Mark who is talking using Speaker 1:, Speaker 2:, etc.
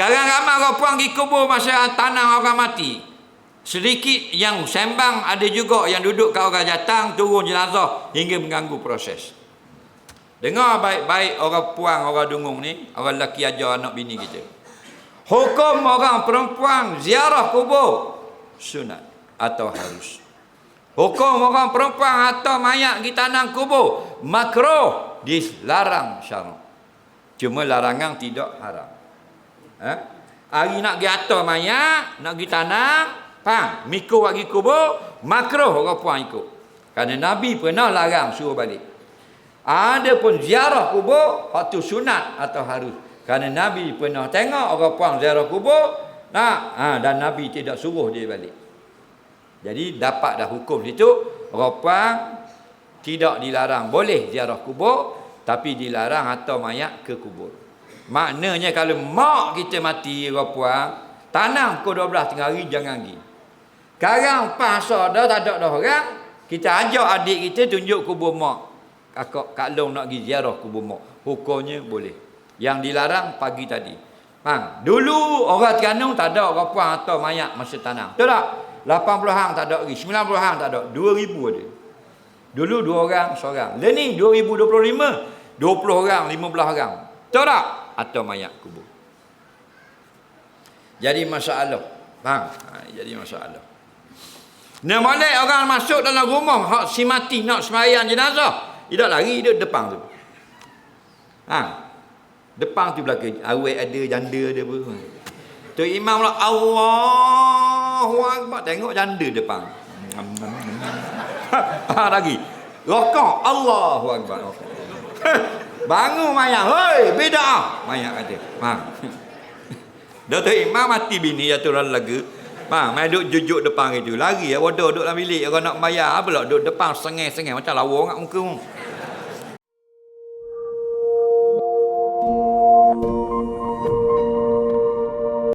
Speaker 1: Sekarang ramai orang puang pergi kubur masa tanah orang mati. Sedikit yang sembang ada juga yang duduk kat orang datang turun jenazah hingga mengganggu proses. Dengar baik-baik orang puang, orang dungung ni, orang lelaki ajar anak bini kita. Hukum orang perempuan ziarah kubur sunat atau harus. Hukum orang perempuan atau mayat di tanah kubur makruh dilarang syarak. Cuma larangan tidak haram. Ha? Hari nak pergi atas mayat, nak pergi tanah, faham? Mikul bagi kubur, makruh orang puan ikut. Kerana Nabi pernah larang suruh balik. Ada pun ziarah kubur, waktu sunat atau harus. Kerana Nabi pernah tengok orang puan ziarah kubur, nah, ha, dan Nabi tidak suruh dia balik. Jadi dapat dah hukum situ, orang puan tidak dilarang. Boleh ziarah kubur, tapi dilarang atau mayat ke kubur. Maknanya kalau mak kita mati puang, tanam pukul 12 tengah hari jangan pergi. Sekarang pasal dah tak ada dah orang, kita ajak adik kita tunjuk kubur mak. Kakak Kak Long nak pergi ziarah kubur mak. Hukumnya boleh. Yang dilarang pagi tadi. Bang, dulu orang Terengganu tak ada orang puang atau mayat masa tanam. Betul tak? 80 hang tak ada lagi, 90 hang tak ada, 2000 ada. Dulu dua orang seorang. Lah ni 2025, 20 orang, 15 orang. Betul tak? Atau mayat kubur. Jadi masalah. Faham? Ha, jadi masalah. Nak balik orang masuk dalam rumah, hak si mati nak sembahyang jenazah, dia lari dia depan tu. Ha. Depan tu belakang. Awet ada, janda ada apa. Tu imam lah Allahu Akbar tengok janda depan. ha lagi. Rokok Allahu Akbar. Bangun mayat. Hei, beda. Mayat kata. Ha. Datuk Imam mati bini ya turun lagu. Ha, mai duk jujuk depan itu. Lari ya bodoh duk dalam bilik orang nak bayar apa lah duk depan sengih-sengih macam lawa kat muka.